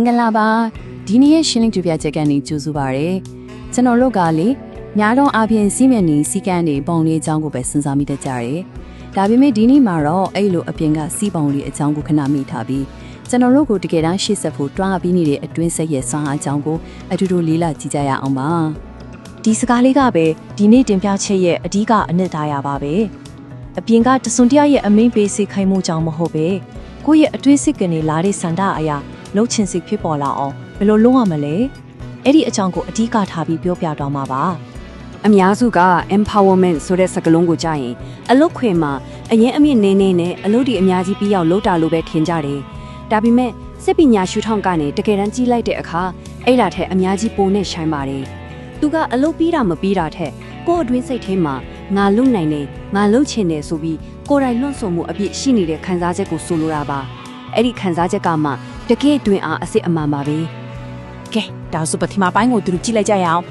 မင်္ဂလာပါဒီနေ့ရဲ့ရှင်းလင်းပြပြချက်ကနေကြိုဆိုပါရစေကျွန်တော်တို့ကလေညာတော့အပြင်စီးမြင်နေစီကန်းနေပုံလေးအကြောင်းကိုပဲစဉ်းစားမိတတ်ကြတယ်ဒါပေမဲ့ဒီနေ့မှာတော့အဲ့လိုအပြင်ကစီးပုံလေးအကြောင်းကိုခဏမိထားပြီးကျွန်တော်တို့ကိုတကယ်တမ်းရှေ့ဆက်ဖို့တွန်းအားပေးနေတဲ့အတွင်းဆက်ရဲ့ဆွမ်းအားအကြောင်းကိုအတူတူလေးလာကြည့်ကြရအောင်ပါဒီစကားလေးကပဲဒီနေ့တင်ပြချက်ရဲ့အဓိကအနှစ်သာရပါပဲအပြင်ကတစွန်တရရဲ့အမိန်ပေးစိတ်ခိုင်းမှုကြောင့်မဟုတ်ပဲကိုယ့်ရဲ့အတွေးစိတ်ကနေလာတဲ့စန္ဒအရာ လှုပ်ချင်စိတ်ဖြစ်ပေါ်လာအောင်ဘယ်လိုလုပ်ရမလဲအဲ့ဒီအကြောင်းကိုအဓိကထားပြီးပြောပြတော့မှာပါအများစုက empowerment ဆိုတဲ့စကားလုံးကိုကြားရင်အလုတ်ခွေမှာအရင်အမြင့်နေနေနဲ့အလုတ်ဒီအများကြီးပြီးအောင်လုပ်တာလို့ပဲထင်ကြတယ်။ဒါပေမဲ့စစ်ပညာရှုထောင့်ကနေတကယ်တမ်းကြီးလိုက်တဲ့အခါအဲ့လာထက်အများကြီးပိုနဲ့ရှိုင်းပါတယ်။သူကအလုတ်ပြီးတာမပြီးတာထက်ကိုယ့်အတွင်းစိတ်ထဲမှာငါလုံနိုင်နေငါလုံချင်တယ်ဆိုပြီးကိုယ်တိုင်လွန့်ဆွမှုအပြည့်ရှိနေတဲ့ခံစားချက်ကိုဆိုလိုတာပါ။အဲ့ဒီခံစားချက်ကမှ တကယ်တွင်အားအစ်စ်အမှန်ပါပဲ။ကဲဒါဆိုပထမပိုင်းကိုသူတို့ကြည့်လိုက်ကြရအောင်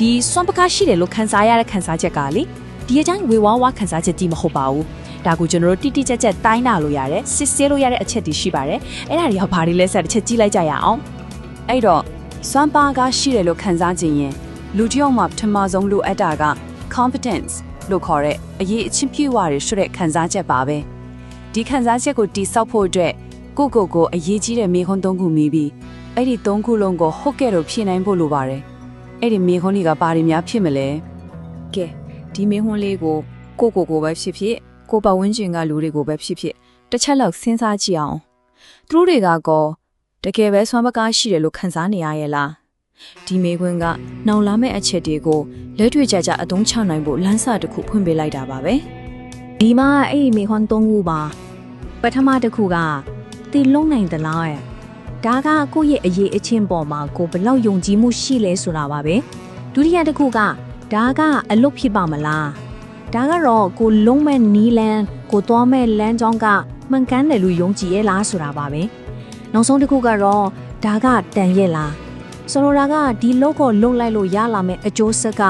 ဒီစွမ်ပကားရှိတယ်လို့ခန်းစားရတဲ့ခန်းစားချက်ကလေဒီအတိုင်းဝေဝါးဝါခန်းစားချက်ကြီးမဟုတ်ပါဘူးဒါကိုကျွန်တော်တို့တိတိကျကျတိုင်းတာလို့ရတယ်စစ်ဆေးလို့ရတဲ့အချက်တွေရှိပါတယ်အဲ့ဒါတွေကဘာတွေလဲဆက်တစ်ချက်ကြည့်လိုက်ကြရအောင်အဲ့တော့စွမ်းပါကားရှိတယ်လို့ခံစားခြင်းရင်လူတစ်ယောက်မှာပထမဆုံးလိုအပ်တာက competence လို့ခေါ်တဲ့အရေးအချင်းပြည့်ဝရရှိတဲ့ခံစားချက်ပါပဲဒီခံစားချက်ကိုတိစောက်ဖို့အတွက် ကိုယ့်ကိုယ်ကိုအရေးကြီးတဲ့မိခွန်းသုံးခုမိပြီးအဲ့ဒီသုံးခုလုံးကိုဟုတ်ကဲ့တော့ဖြည့်နိုင်ဖို့လိုပါတယ်အဲ့ဒီမိခွန်းတွေကဘာတွေများဖြစ်မလဲကဲဒီမင်းဟွန်းလေးကိုကိုကိုကိုပဲဖြစ်ဖြစ်ကိုပတ်ဝန်းကျင်ကလူတွေကိုပဲဖြစ်ဖြစ်တစ်ချက်လောက်စဉ်းစားကြည့်အောင်သူတို့တွေကကောတကယ်ပဲဆွမ်းပကားရှိတယ်လို့ခံစားနေရရဲ့လားဒီမေခွန်းကနောင်လာမဲ့အချက်တွေကိုလက်တွေ့ကြကြအသုံးချနိုင်ဖို့လမ်းစာတစ်ခုဖွင့်ပေးလိုက်တာပါပဲဒီမှာအဲ့ဒီမိခွန်းသုံးခုပါပထမတစ်ခုက တီလုံးနိုင်သလားရဲ့ဒါကကိုယ့်ရဲ့အရေးအချင်းပေါ်မှာကိုဘယ်လောက်ယုံကြည်မှုရှိလဲဆိုတာပါပဲဒုတိယတစ်ခုကဒါကအလုတ်ဖြစ်ပါမလားဒါကတော့ကိုလုံးမဲ့နီလန်ကိုသွားမဲ့လမ်းကြောင်းကမှန်ကန်တယ်လို့ယုံကြည်ရဲ့လားဆိုတာပါပဲနောက်ဆုံးတစ်ခုကတော့ဒါကတန်ရဲ့လားဆိုလိုတာကဒီလောက်ကိုလုံလိုက်လို့ရလာမဲ့အကျိုးဆက်က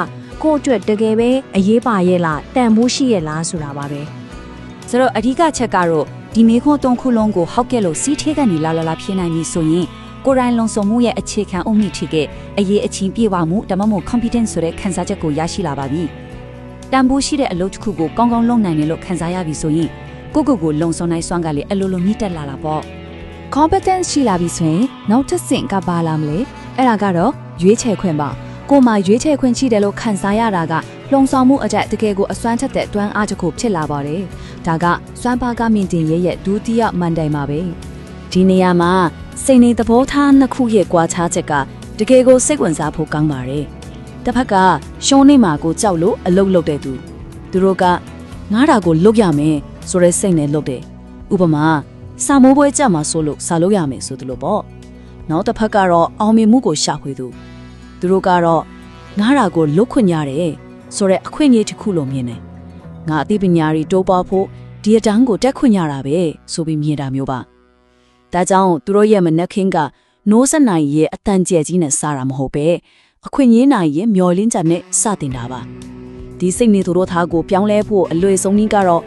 ကိုယ့်အတွက်တကယ်ပဲအရေးပါရဲ့လားတန်မိုးရှိရဲ့လားဆိုတာပါပဲဆိုတော့အဓိကချက်ကတော့ ဒီမိခွန်းသုံးခုလုံးကိုဟောက်ခဲ့လို့စီးထဲကနေလာလာလာဖြစ်နိုင်ပြီဆိုရင်ကိုယ်တိုင်လုံဆောင်မှုရဲ့အခြေခံအုံမြင့်ထိကအရေးအချင်းပြေဝမှုဒါမှမဟုတ် competence ဆိုတဲ့ခံစားချက်ကိုရရှိလာပါပြီ။တန်ဖိုးရှိတဲ့အလုပ်တစ်ခုကိုကောင်းကောင်းလုပ်နိုင်တယ်လို့ခံစားရပြီဆိုရင်ကိုယ့်ကိုယ်ကိုလုံဆောင်နိုင်စွမ်းကလည်းအလိုလိုမြင့်တက်လာတာပေါ့။ competence ရှိလာပြီဆိုရင်နောက်တစ်ဆင့်ကပါလာမလဲ။အဲ့ဒါကတော့ရွေးချယ်ခွင့်ပါ။ကိုယ်မှာရွေးချယ်ခွင့်ရှိတယ်လို့ခံစားရတာက လုံဆောင်မှုအတက်တကယ်ကိုအစွမ်းထက်တဲ့တွန်းအားတစ်ခုဖြစ်လာပါတယ်။ဒါကစွမ်းပါကမင်တင်ရဲ့ရဲ့ဒုတိယမန်တိုင်ပါပဲ။ဒီနေရာမှာစိတ်နေသဘောထားနှစ်ခုရဲ့ကွာခြားချက်ကတကယ်ကိုစိတ်ဝင်စားဖို့ကောင်းပါတယ်။တစ်ဖက်ကရှုံးနေမှာကိုကြောက်လို့အလုတ်လုတ်တဲ့သူသူတို့ကငားတာကိုလုတ်ရမယ်ဆိုတဲ့စိတ်နဲ့လုတ်တယ်။ဥပမာစာမိုးပွဲကြမှာဆိုလို့စာလုပ်ရမယ်ဆိုသလိုပေါ့။နောက်တစ်ဖက်ကတော့အောင်မြင်မှုကိုရှာဖွေသူသူတို့ကတော့ငားတာကိုလုတ်ခွင့်ရတယ် ဆိုတဲ့အခွင့်အရေးတစ်ခုလိုမြင်တယ်။ငါအသိပညာတွေတိုးပွားဖို့ဒီအတန်းကိုတက်ခွင့်ရတာပဲဆိုပြီးမြင်တာမျိုးပါ။ဒါကြောင့်သူတို့ရဲ့မနက်ခင်းကနိုးစနိုင်ရဲ့အတန်ကျဲကြီးနဲ့စားတာမဟုတ်ပဲအခွင့်အရေးနိုင်ရဲ့မျော်လင့်ချက်နဲ့စတင်တာပါ။ဒီစိတ်နေသူတို့သားကိုပြောင်းလဲဖို့အလွယ်ဆုံးနည်းကတော့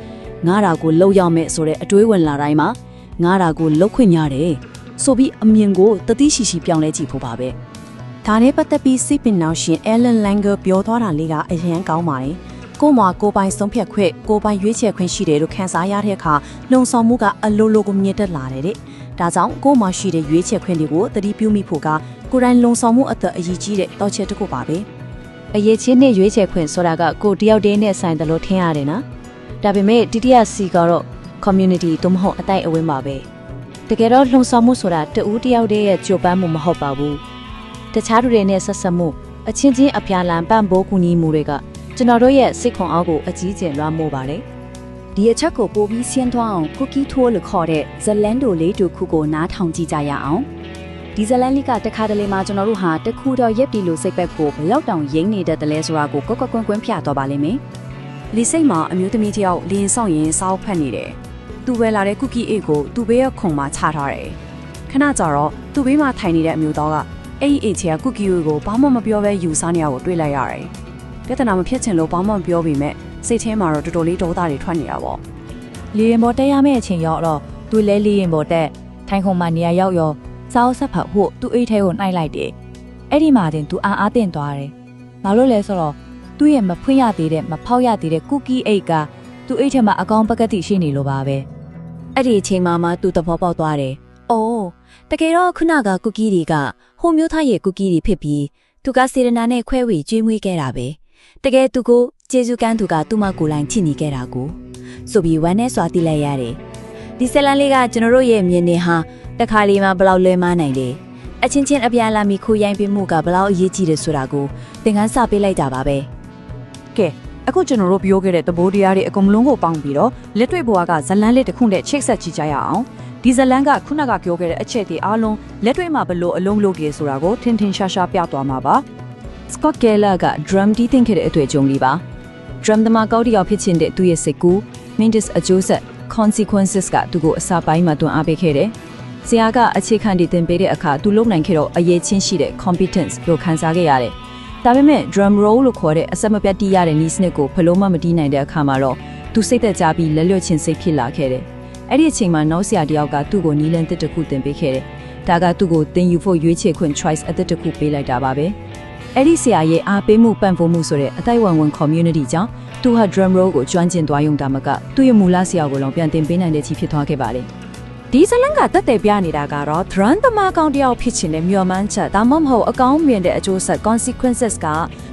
ငါးတာကိုလှုပ်ရမယ်ဆိုတဲ့အတွေးဝင်လာတိုင်းမှာငါးတာကိုလှုပ်ခွင့်ရတယ်ဆိုပြီးအမြင်ကိုတတိရှိရှိပြောင်းလဲကြည့်ဖို့ပါပဲ။ ဒါနဲ့ပတ်သက်ပြီးစိတ်ပင်နောက်ရှင် Ellen Langer ပြောသွားတာလေးကအရန်ကောင်းပါတယ်။ကို့မှာကိုယ်ပိုင်ဆုံးဖြတ်ခွင့်ကိုယ်ပိုင်ရွေးချယ်ခွင့်ရှိတယ်လို့ခံစားရတဲ့အခါလုံဆောင်မှုကအလိုလိုကိုမြင့်တက်လာတယ်တဲ့။ဒါကြောင့်ကို့မှာရှိတဲ့ရွေးချယ်ခွင့်တွေကိုသတိပြုမိဖို့ကကိုယ်တိုင်လုံဆောင်မှုအသက်အရေးကြီးတဲ့တောက်ချက်တစ်ခုပါပဲ။အရေးချင်းနဲ့ရွေးချယ်ခွင့်ဆိုတာကကိုတယောက်တည်းနဲ့ဆိုင်တယ်လို့ထင်ရတယ်နော်။ဒါပေမဲ့တတိယစီကတော့ community တို့မဟုတ်အတိုက်အဝန်းပါပဲ။တကယ်တော့လုံဆောင်မှုဆိုတာတဦးတယောက်တည်းရဲ့ကြိုးပမ်းမှုမဟုတ်ပါဘူး။ တခြားသူတွေနဲ့ဆက်ဆက်မှုအချင်းချင်းအပြာလံပန့်ပိုးကူညီမှုတွေကကျွန်တော်တို့ရဲ့စိတ်ခွန်အားကိုအကြီးကျယ်လွှမ်းမိုးပါတယ်ဒီအချက်ကိုပိုပြီးရှင်းသွားအောင် cookie tour လို့ခေါ်တဲ့ဇလန်တိုလေးတူခုကိုနားထောင်ကြည့်ကြရအောင်ဒီဇလန်လေးကတခါတလေမှာကျွန်တော်တို့ဟာတခုတော့ရက်တီလို့စိတ်ပက်ကိုဘလောက်တောင်ရင်းနေတတ်တယ်လဲဆိုတာကိုကွက်ကွက်ကွင်းကွင်းပြသွားပါလိမ့်မယ်လီစိတ်မှာအမျိုးသမီးတစ်ယောက်လင်းဆောင်ရင်စောက်ဖက်နေတယ်။သူပဲလာတဲ့ cookie အိတ်ကိုသူ့ဘေးရဲ့ခုံမှာချထားတယ်။ခဏကြာတော့သူ့ဘေးမှာထိုင်နေတဲ့အမျိုးသားက အဲ့ဒီအိတ်ချေက cookie အိတ်ကိုဘာမှမပြောဘဲယူစားနေရကိုတွေ့လိုက်ရတယ်။ပြဿနာမဖြစ်ချင်လို့ဘာမှမပြောပေမဲ့စိတ်ထဲမှာတော့တော်တော်လေးဒေါသတွေထွက်နေတာပေါ့။လေရင်ပေါ်တက်ရမယ့်အချိန်ရောက်တော့သူလဲလေရင်ပေါ်တက်ထိုင်ခုံမှနေရာရောက်ရောစာအုပ်ဆက်ဖတ်ဖို့သူ့အိတ်ထဲကိုနှိုက်လိုက်တယ်အဲ့ဒီမှာတင်သူအာအားတင်သွားတယ်ဘာလို့လဲဆိုတော့သူ့ရဲ့မဖွင့်ရသေးတဲ့မဖောက်ရသေးတဲ့ကူကီအိတ်ကသူ့အိတ်ထဲမှာအကောင်ပကတိရှိနေလို့ပါပဲအဲ့ဒီအချိန်မှာမှသူသဘောပေါက်သွားတယ်အိုး တကယ်တော့ခုနကကူကီတွေကဟိုမျိုးသားရဲ့ကူကီတွေဖြစ်ပြီးသူကစေရနာနဲ့ခွဲဝေကျွေးမွေးခဲ့တာပဲတကယ်သူကိုကျေစုကန်းသူကသူ့မကိုယ်လိုင်းချစ်နေခဲ့တာကိုဆိုပြီးဝမ်းနဲ့စွာတိလိုက်ရတယ်ဒီဇလန်လေးကကျွန်တော်တို့ရဲ့မြင်နေဟာတခါလေးမှဘလောက်လွဲမနိုင်တယ်အချင်းချင်းအပြန်လာမိခိုးရိုင်းပေးမှုကဘလောက်အရေးကြီးတယ်ဆိုတာကိုသင်ခန်းစာပေးလိုက်တာပါပဲကဲအခုကျွန်တော်တို့ပြောခဲ့တဲ့သဘောတရားတွေအကုန်လုံးကိုပေါင်းပြီးတော့လက်တွေ့ဘဝကဇလန်းလေးတစ်ခုနဲ့ချိတ်ဆက်ကြည့်ကြရအောင် ဒီဇလန်းကခုနကပြောခဲ့တဲ့အချက်တွေအားလုံးလက်တွေ့မှာဘလို့အလုံးလုံးတည်ဆိုတာကိုထင်ထင်ရှားရှားပြသွားမှာပါ Scott Keller က drum တီးတင်ခဲ့တဲ့အတွေ့အကြုံလေးပါ drum သမားကောက်တစ်ယောက်ဖြစ်ချင်တဲ့သူ့ရဲ့စိတ်ကူး Mendes အကျိုးဆက် consequences ကသူ့ကိုအစာပိုင်းမှာတွန်းအားပေးခဲ့တယ်။ဆရာကအခြေခံတည်တင်ပေးတဲ့အခါသူလုံနိုင်ခဲ့တော့အရေးချင်းရှိတဲ့ competence လို့ခံစားခဲ့ရတယ်။ဒါပေမဲ့ drum roll လို့ခေါ်တဲ့အဆက်မပြတ်တီးရတဲ့နီးစနစ်ကိုဘလို့မှမတီးနိုင်တဲ့အခါမှာတော့သူစိတ်သက်သာပြီးလက်လျော့ချင်းစိတ်ဖြစ်လာခဲ့တယ်။ အဲ့ဒီအချိန်မှာနောက်ဆရာတယောက်ကသူ့ကိုနီးလန်းတစ်တစ်ခုတင်ပေးခဲ့တယ်။ဒါကသူ့ကိုတင်ယူဖို့ရွေးချယ်ခွင့် choice အသစ်တစ်ခုပေးလိုက်တာပါပဲ။အဲ့ဒီဆရာရဲ့အားပေးမှုပံ့ပိုးမှုဆိုတဲ့အတိုက်ဝန်ဝင် community ကြောင့်သူဟာ drum roll ကိုကျွမ်းကျင်သွားရုံတာမကသူ့ရဲ့မူလဆရာကိုလည်းပြန်တင်ပေးနိုင်တဲ့ချီဖြစ်သွားခဲ့ပါတယ် ဒီဇလန်းကတက်တယ်ပြနေတာကတော့ drum သမားကောင်းတစ်ယောက်ဖြစ်ချင်တဲ့မျှော်မှန်းချက်ဒါမှမဟုတ်အကောင်းမြင်တဲ့အကျိုးဆက် consequences က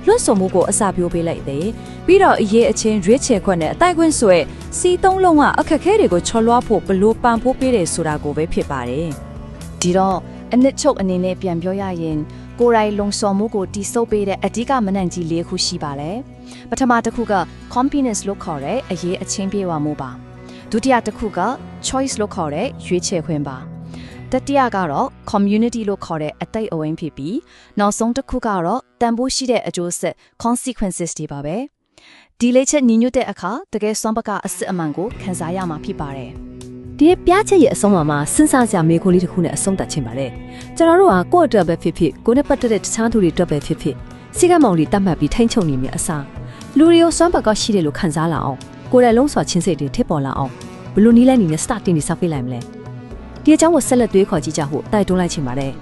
လွတ်ဆုံမှုကိုအစာပြိုးပေးလိုက်တယ်ပြီးတော့အရေးအချင်းရွေးချယ်ခွင့်နဲ့အတိုက်ခွင့်ဆိုရဲစီသုံးလုံးကအခက်အခဲတွေကိုချော်လွှားဖို့ဘလို့ပန်ဖို့ပေးတယ်ဆိုတာကိုပဲဖြစ်ပါတယ်ဒီတော့အနစ်ချုပ်အနေနဲ့ပြန်ပြောရရင်ကိုယ်တိုင်လုံဆော်မှုကိုတိစုပ်ပေးတဲ့အဓိကမနန့်ကြီး၄ခုရှိပါလဲပထမတစ်ခုက competence လို့ခေါ်တဲ့အရေးအချင်းပြေဝမှုပါ ဒုတိယတစ်ခုက choice လို့ခေါ်တဲ့ရွေးချယ်ခွင့်ပါတတိယကတော့ community လို့ခေါ်တဲ့အတိတ်အဝန်းဖြစ်ပြီးနောက်ဆုံးတစ်ခုကတော့တန်ဖိုးရှိတဲ့အကျိုးဆက် consequences တွေပါပဲဒီလေးချက်ညီညွတ်တဲ့အခါတကယ်စွမ်းပကအစစ်အမှန်ကိုခံစားရမှာဖြစ်ပါတယ်ဒီပြားချက်ရဲ့အဆုံးမှာမှာစဉ်းစားစရာမေးခွန်းလေးတစ်ခုနဲ့အဆုံးသတ်ခြင်းပါလေကျွန်တော်တို့ဟာကိုယ့်အတွက်ပဲဖြစ်ဖြစ်ကိုယ်နဲ့ပတ်သက်တဲ့တခြားသူတွေအတွက်ပဲဖြစ်ဖြစ်စိတ်ကမောင်လေးတတ်မှတ်ပြီးထိန်းချုပ်နေမြအစားလူတွေကိုစွမ်းပတ်ကောက်ရှိတယ်လို့ခံစားလာအောင် ကိုယ်တိုင်လုံးစွာချင်းစိတ်တွေထစ်ပေါ်လာအောင်ဘယ်လိုနည်းလဲနေနဲ့ start တင်နေဆောက်ပေးလိုက်မလဲဒီအကြောင်းကိုဆက်လက်တွေးခေါ်ကြည့်ကြဖို့တိုက်တွန်းလိုက်ချင်ပါတယ်